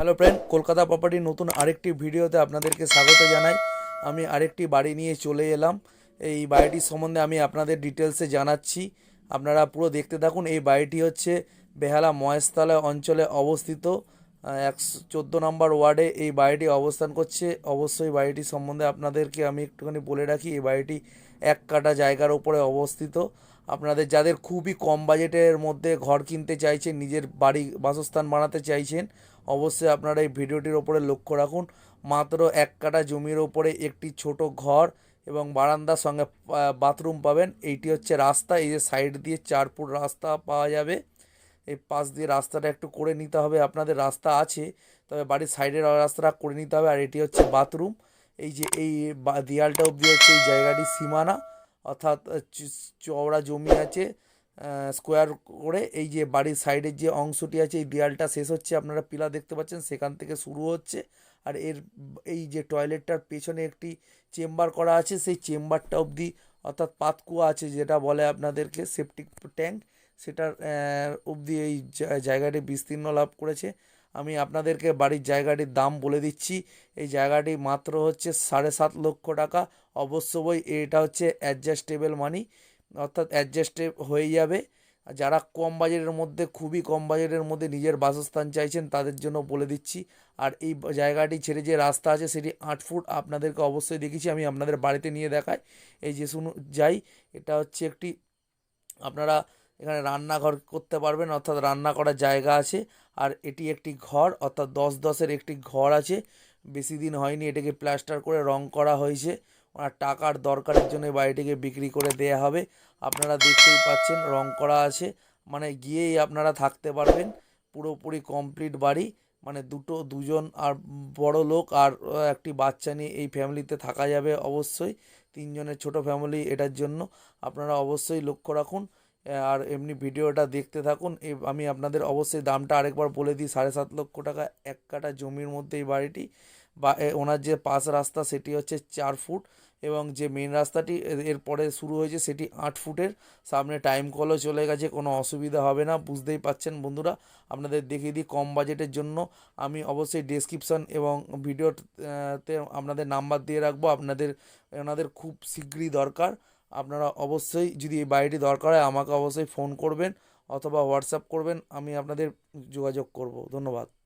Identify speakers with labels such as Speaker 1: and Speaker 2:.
Speaker 1: Hello friend Kolkata প্রপার্টির নতুন আরেকটি ভিডিওতে আপনাদেরকে স্বাগত জানাই। আমি আরেকটি বাড়ি নিয়ে চলে এলাম। এই বাড়িটির সম্বন্ধে আমি আপনাদের ডিটেলসে জানাচ্ছি। আপনারা পুরো দেখতে থাকুন, এই বাড়িটি হচ্ছে বেহালা মহেশতলা অঞ্চলে অবস্থিত। একশো চোদ্দ নম্বর ওয়ার্ডে এই বাড়িটি অবস্থান করছে। অবশ্যই বাড়িটি সম্বন্ধে আপনাদেরকে আমি একটুখানি বলে রাখি, এই বাড়িটি এক কাটা জায়গার ওপরে অবস্থিত। আপনাদের যাদের খুবই কম বাজেটের মধ্যে ঘর কিনতে চাইছেন, নিজের বাড়ি বাসস্থান বানাতে চাইছেন, অবশ্যই আপনারা এই ভিডিওটির ওপরে লক্ষ্য রাখুন। মাত্র এক কাটা জমির ওপরে একটি ছোট ঘর এবং বারান্দার সঙ্গে বাথরুম পাবেন। এইটি হচ্ছে রাস্তা, এই যে সাইড দিয়ে চার ফুট রাস্তা পাওয়া যাবে। এই পাশ দিয়ে রাস্তাটা একটু করে নিতে হবে, আপনাদের রাস্তা আছে, তবে বাড়ির সাইডের রাস্তাটা করে নিতে হবে। আর এটি হচ্ছে বাথরুম। এই যে এই দেয়ালটা অবধি হচ্ছে, এই জায়গাটির সীমানা। অর্থাৎ চওড়া জমি আছে স্কোয়ার করে এই যে বাড়ির সাইডের যে অংশটি আছে, এই দেয়ালটা শেষ হচ্ছে। আপনারা পিলা দেখতে পাচ্ছেন, সেখান থেকে শুরু হচ্ছে। আর এর এই যে টয়লেটটার পেছনে একটি চেম্বার করা আছে, সেই চেম্বারটা অবধি, অর্থাৎ পাতকুয়া আছে যেটা বলে আপনাদেরকে সেপটিক ট্যাঙ্ক সেটার অবধি এই জায়গাটি বিস্তীর্ণ লাভ করেছে। আমি আপনাদেরকে বাড়ির জায়গাটির দাম বলে দিচ্ছি। এই জায়গাটি মাত্র হচ্ছে সাড়ে সাত লক্ষ টাকা। অবশ্যই এটা হচ্ছে অ্যাডজাস্টেবল মানি অর্থাৎ অ্যাডজাস্টে হয়ে যাবে। যারা কম বাজেটের মধ্যে, খুবই কম বাজেটের মধ্যে নিজের বাসস্থান চাইছেন, তাদের জন্য বলে দিচ্ছি। আর এই জায়গাটি ছেড়ে যে রাস্তা আছে, সেটি আট ফুট আপনাদেরকে অবশ্যই দেখেছি আমি আপনাদের বাড়িতে নিয়ে দেখাই। এই যে শুনুন যাই, এটা হচ্ছে একটি, আপনারা এখানে রান্নাঘর করতে পারবেন, অর্থাৎ রান্না করার জায়গা আছে। আর এটি একটি ঘর, অর্থাৎ দশ দশের একটি ঘর আছে। বেশি দিন হয়নি এটাকে প্লাস্টার করে রং করা হয়েছে। ওনার টাকার দরকারের জন্য বাড়িটিকে বিক্রি করে দেয়া হবে। আপনারা দেখতেই পাচ্ছেন রং করা আছে। মানে গিয়েই আপনারা থাকতে পারবেন। পুরোপুরি কমপ্লিট বাড়ি। মানে দুটো, দুজন আর বড় লোক আর একটি বাচ্চা নিয়ে এই ফ্যামিলিতে থাকা যাবে অবশ্যই। তিনজনের ছোট ফ্যামিলি এটার জন্য। আপনারা অবশ্যই লক্ষ্য রাখুন। আর এমনি ভিডিওটা দেখতে থাকুন। আমি আপনাদের অবশ্যই দামটা আরেকবার বলে দিই, সাড়ে সাত লক্ষ টাকা এক কাটা জমির মধ্যে এই বাড়িটি। বা ওনার যে পাশ রাস্তা সেটি হচ্ছে চার ফুট এবং যে মেন রাস্তাটি এরপরে শুরু হয়েছে সেটি আট ফুটের। সামনে টাইম কলও চলে গেছে, কোনো অসুবিধা হবে না, বুঝতেই পাচ্ছেন বন্ধুরা। আপনাদের দেখিয়ে দিই কম বাজেটের জন্য। আমি অবশ্যই ডেসক্রিপশন এবং ভিডিওতে আপনাদের নাম্বার দিয়ে রাখব। আপনাদের ওনাদের খুব শীঘ্রই দরকার। আপনারা অবশ্যই যদি এই বাড়িটি দরকার হয় আমাকে অবশ্যই ফোন করবেন অথবা হোয়াটসঅ্যাপ করবেন, আমি আপনাদের যোগাযোগ করব। ধন্যবাদ।